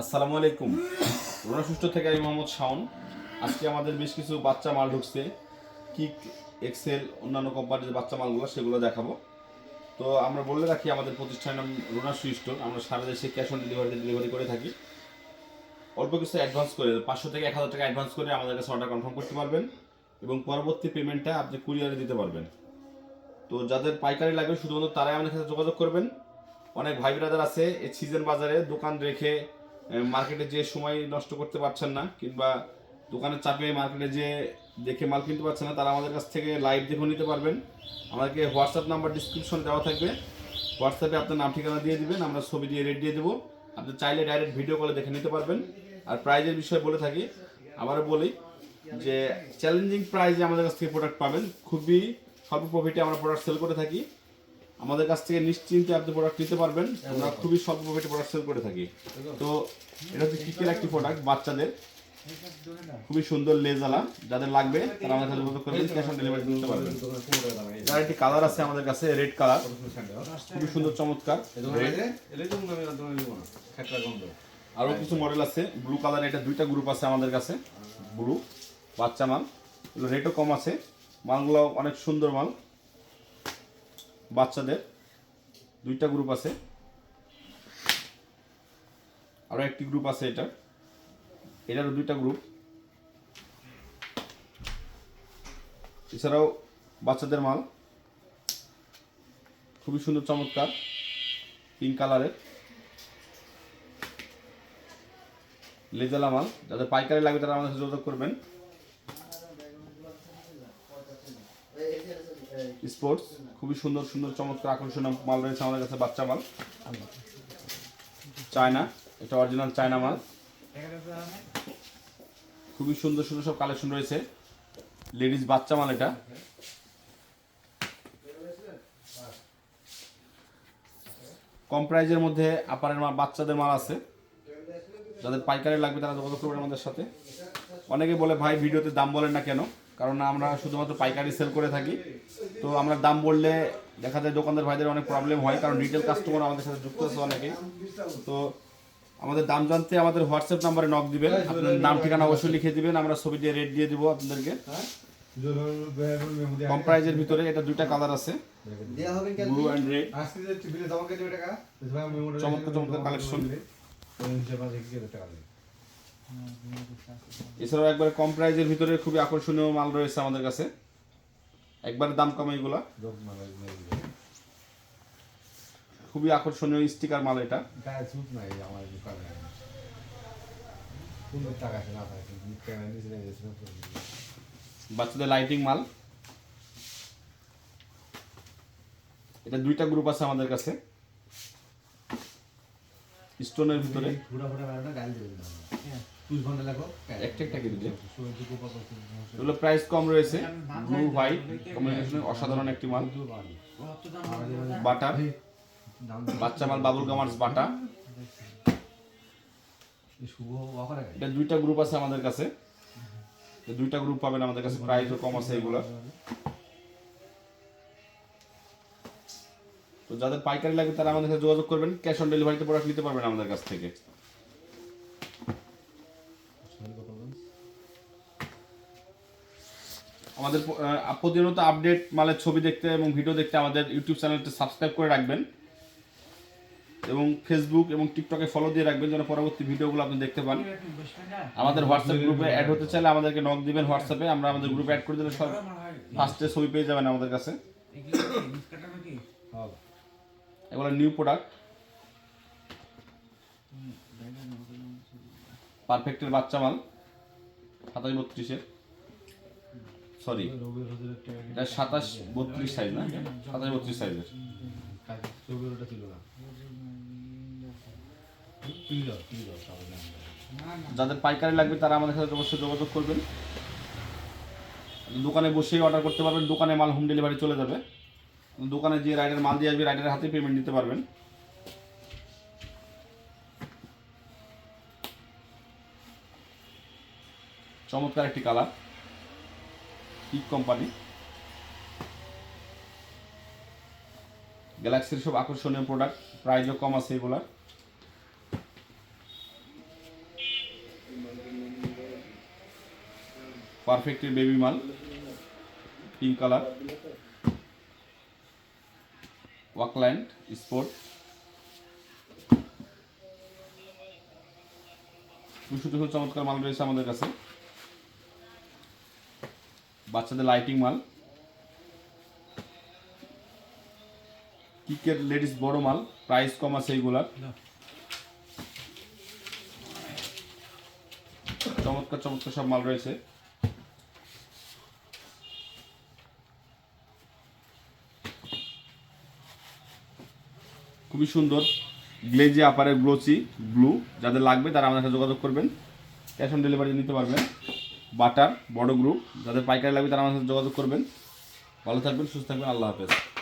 আসসালামু আলাইকুম। রোনা সুষ্ঠ থেকে আমি মোহাম্মদ শাওন। আজকে আমাদের বেশ কিছু বাচ্চা মাল ঢুকছে। কিক, এক্সেল, অন্যান্য কোম্পানির বাচ্চা মালগুলো, সেগুলো দেখাবো। তো আমরা বলে রাখি, আমাদের প্রতিষ্ঠানের নাম রোনা সুইস্ট আমরা সারা দেশে ক্যাশ অন ডেলিভারিতে ডেলিভারি করে থাকি। অল্প কিছু অ্যাডভান্স করে, পাঁচশো থেকে এক হাজার টাকা অ্যাডভান্স করে আমাদের কাছে অর্ডার কনফার্ম করতে পারবেন এবং পরবর্তী পেমেন্টটা আপনি কুরিয়ারে দিতে পারবেন। তো যাদের পাইকারি লাগবে, শুধুমাত্র তারাই আমাদের সাথে যোগাযোগ করবেন। অনেক ভাই ব্রাদার আছে, এই সিজন বাজারে দোকান রেখে মার্কেটে যে সময় নষ্ট করতে পারছেন না, কিংবা দোকানের চাপে মার্কেটে যে দেখে মাল কিনতে পারছেন না, তারা আমাদের কাছ থেকে লাইভ দেখে নিতে পারবেন। আমাদেরকে হোয়াটসঅ্যাপ নাম্বার ডিসক্রিপশন দেওয়া থাকবে। হোয়াটসঅ্যাপে আপনার নাম, ঠিকানা দিয়ে দিবেন, আমরা ছবি দিয়ে রেট দিয়ে দেবো। আপনি চাইলে ডাইরেক্ট ভিডিও কলে দেখে নিতে পারবেন। আর প্রাইজের বিষয়ে বলে থাকি, আবারও বলি যে চ্যালেঞ্জিং প্রাইজে আমাদের কাছ থেকে প্রোডাক্ট পাবেন। খুবই স্বল্প প্রফিটে আমরা প্রোডাক্ট সেল করে থাকি। আমাদের কাছ থেকে নিশ্চিন্তে আপনি প্রোডাক্ট নিতে পারবেন। আমরা খুবই স্বল্প প্রফিটে প্রোডাক্ট সেল করে থাকি। তো এটা হচ্ছে কিকের একটি প্রোডাক্ট বাচ্চাদের। খুবই সুন্দর লেজালা যাদের লাগবে, তারা আমাদের সাথে ক্যাশ অন ডেলিভারি নিতে পারবেন। যার একটি কালার আছে আমাদের কাছে রেড কালার খুবই সুন্দর, চমৎকার। আরও কিছু মডেল আছে ব্লু কালার এটা দুইটা গ্রুপ আছে আমাদের কাছে ব্লু বাচ্চা মাল। রেটও কম আছে। মালগুলো অনেক সুন্দর মাল। বাচ্চাদের দুইটা গ্রুপ আছে। আরও একটি গ্রুপ আছে এটা। এটারও দুইটা গ্রুপ এছাড়াও বাচ্চাদের মাল। খুবই সুন্দর, চমৎকার। পিঙ্ক কালারের। লেজালা মাল। যাদের পাইকারি লাগবে তারা আমাদের যোগাযোগ করবেন। স্পোর্টস, খুবই সুন্দর সুন্দর, চমৎকার, আকর্ষণীয় মাল রয়েছে আমাদের কাছে, বাচ্চা মাল। চায়না, এটা অরিজিনাল চায়না মাল। খুবই সুন্দর সুন্দর সব কালেকশন রয়েছে। লেডিস বাচ্চা মাল এটা। কম প্রাইজের মধ্যে আপারের মাল, বাচ্চাদের মাল আছে। যাদের পাইকারি লাগবে তারা যোগাযোগ করবেন আমাদের সাথে। অনেকে বলে, ভাই, ভিডিওতে দাম বলেন না কেন? কারণ আমরা শুধুমাত্র পাইকারি সেল করে থাকি। তো আমরা দাম বললে দেখা যায় দোকানদার ভাইদের অনেক প্রবলেম হয় কারণ রিটেল কাস্টমার আমাদের সাথে যুক্ত আছে অনেকেই। তো আমাদের দাম জানতে আমাদের হোয়াটসঅ্যাপ নাম্বারে নক দিবেন আপনার নাম ঠিকানা অবশ্যই লিখে দিবেন আমরা ছবি দিয়ে রেট দিয়ে দিব আপনাদেরকে। কম প্রাইজের ভিতরে এটা দুইটা কালার আছে। দেয়া হবে কেন ব্লু অ্যান্ড রেড চমৎকার চমৎকার কালেকশন এছাড়াও একবার কম প্রাইজের ভিতরে খুবই আকর্ষণীয় মাল রয়েছে আমাদের কাছে। একবার দাম কম এগুলা। খুবই আকর্ষণীয় স্টিকার মাল এটা। বাচ্চাদের লাইটিং মাল। এটা দুইটা গ্রুপ আছে আমাদের কাছে। স্টোনের ভিতরে। লাগো একটা একটা কিনে এগুলো প্রাইস কম রয়েছে। ব্লু হোয়াইট কম্বিনেশনের অসাধারণ একটি মাল। বাটার। বাচ্চা মাল বাবুল গামার্স বাটা। এটা দুইটা গ্রুপ আছে আমাদের কাছে। দুইটা গ্রুপ পাবেন আমাদের কাছে। প্রাইসও কম আছে এগুলো। তো যাদের পাইকারি লাগবে তারা আমাদের সাথে যোগাযোগ করবেন। ক্যাশ অন ডেলিভারিতে প্রোডাক্ট নিতে পারবেন আমাদের কাছ থেকে। আমাদের প্রতিনিয়ত আপডেট মালের ছবি দেখতে এবং ভিডিও দেখতে আমাদের ইউটিউব চ্যানেলটি সাবস্ক্রাইব করে রাখবেন এবং ফেসবুক এবং টিকটকে ফলো দিয়ে রাখবেন যেন পরবর্তী ভিডিওগুলো আপনি দেখতে পান আমাদের হোয়াটসঅ্যাপ গ্রুপে অ্যাড হতে চাইলে আমাদেরকে নক দিবেন হোয়াটসঅ্যাপে আমরা আমাদের গ্রুপে অ্যাড করে দিলে সব ফার্স্টে ছবি পেয়ে যাবেন আমাদের কাছে এগুলো নিউ প্রোডাক্ট পারফেক্টের বাচ্চা মাল সাতাশ বত্রিশের সরি এটা সাতাশ বত্রিশ সাইজ না? সাতাশ বত্রিশ সাইজের যাদের পাইকারি লাগবে তারা আমাদের সাথে অবশ্যই যোগাযোগ করবেন। দোকানে বসেই অর্ডার করতে পারবেন। দোকানে মাল হোম ডেলিভারি চলে যাবে। দোকানে যে রাইডার মাল দিয়ে আসবে রাইডারের হাতে পেমেন্ট দিতে পারবেন। চমৎকার একটি কালার ঠিক কোম্পানি গ্যালাক্সির সব আকর্ষণীয় প্রোডাক্ট প্রাইজও কম আছে এগুলার। পারফেক্ট বেবি মাল পিঙ্ক কালার ওয়াকল্যান্ড স্পোর্ট দুশো দুশো চমৎকার মাল রয়েছে আমাদের কাছে। বাচ্চাদের লাইটিং মাল। কিকের লেডিস বড় মাল প্রাইস কম আছে এইগুলার। চমৎকার চমৎকার সব মাল রয়েছে। খুবই সুন্দর। গ্লেজে আপারের গ্লোচি ব্লু যাদের লাগবে তারা আমাদের সাথে যোগাযোগ করবেন। ক্যাশ অন ডেলিভারি নিতে পারবেন। বাটার, বড় গ্রুপ, যাদের পাইকারি লাগবে তারা আমার সাথে যোগাযোগ করবেন। ভালো থাকবেন, সুস্থ থাকবেন, আল্লাহ হাফেজ।